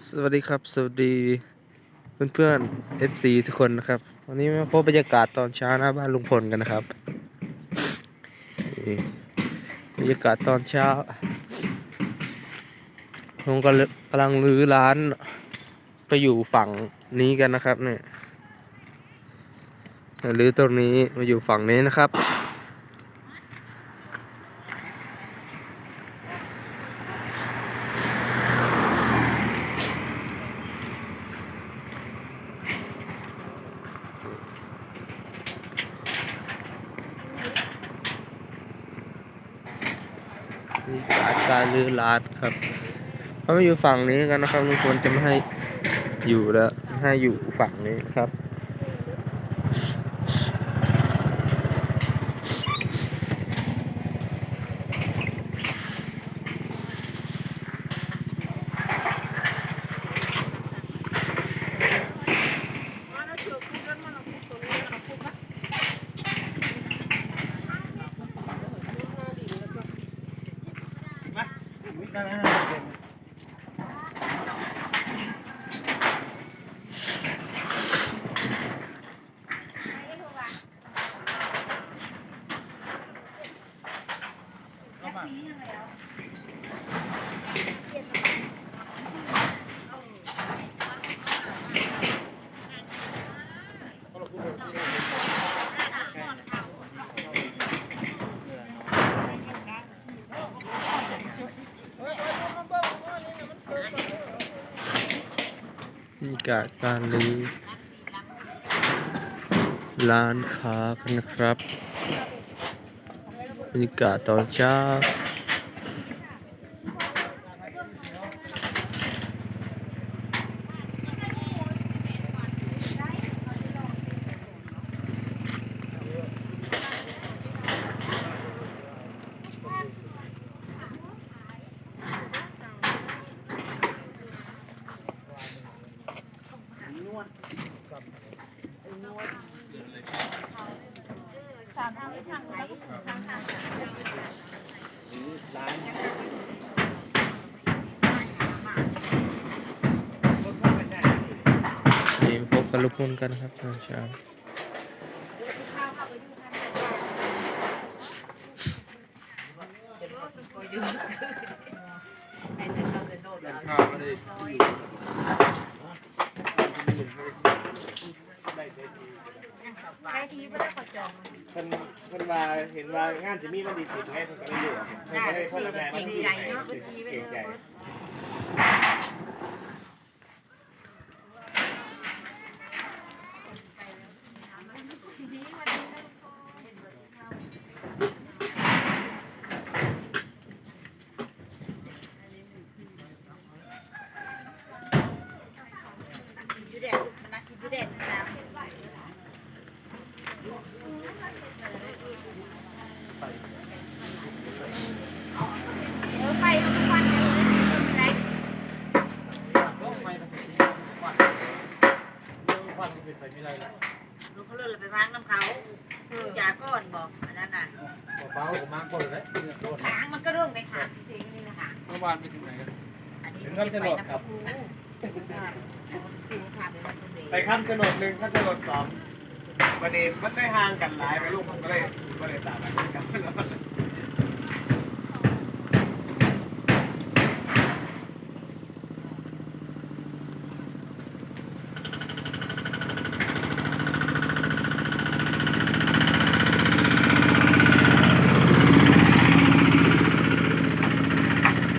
สวัสดีครับ สวัสดีเพื่อนๆ FC ทุกคนนะครับ วันนี้มาพบบรรยากาศตอนเช้าหน้าบ้านลุงพลกันนะครับบรรยากาศตอนเช้าผมกำลังกำลังรื้อร้านไปอยู่ฝั่งนี้กันนะครับเนี่ยรื้อตรงนี้มาอยู่ฝั่งนี้นะครับ นี่การการรื้อลาดครับเขาไม่อยู่ฝั่งนี้กันนะครับทุกคนจะไม่ให้อยู่แล้วให้อยู่ฝั่งนี้ครับ บร รยากาศการลื้อร้านค้ากันนะครับบรรยากาศตอนเช้า นี่พบกับลุงพลกันครับตอนเช้าใครทีไม่ได้ขอจอง เพิ่นเพิ่นว่าเห็นว่างานจะมีมันดีสิไงเพิ่นก็ได้อยู่เพิ่นก็ได้พ่อแม่มันดีใจเก่งใจ ยูเดนมันนักยูเดนนะเออไปทุกวันเลยไหน ลูกเขาเลยไปวางน้ำเขายาก้อนบอกอันนั้นน่ะเบาๆมากกว่าเลยหางมันก็เรื่องในขางจริงนี่นะคะเมื่อวานไปถึงไหนกันอันนี้มันจะไปน้ำเขาคูไปข้ามถนนหนึ่งข้ามถนนสองประเด็นมันได้ห่างกันหลายไปลูกผมก็เลยก็เลยตามไปกัน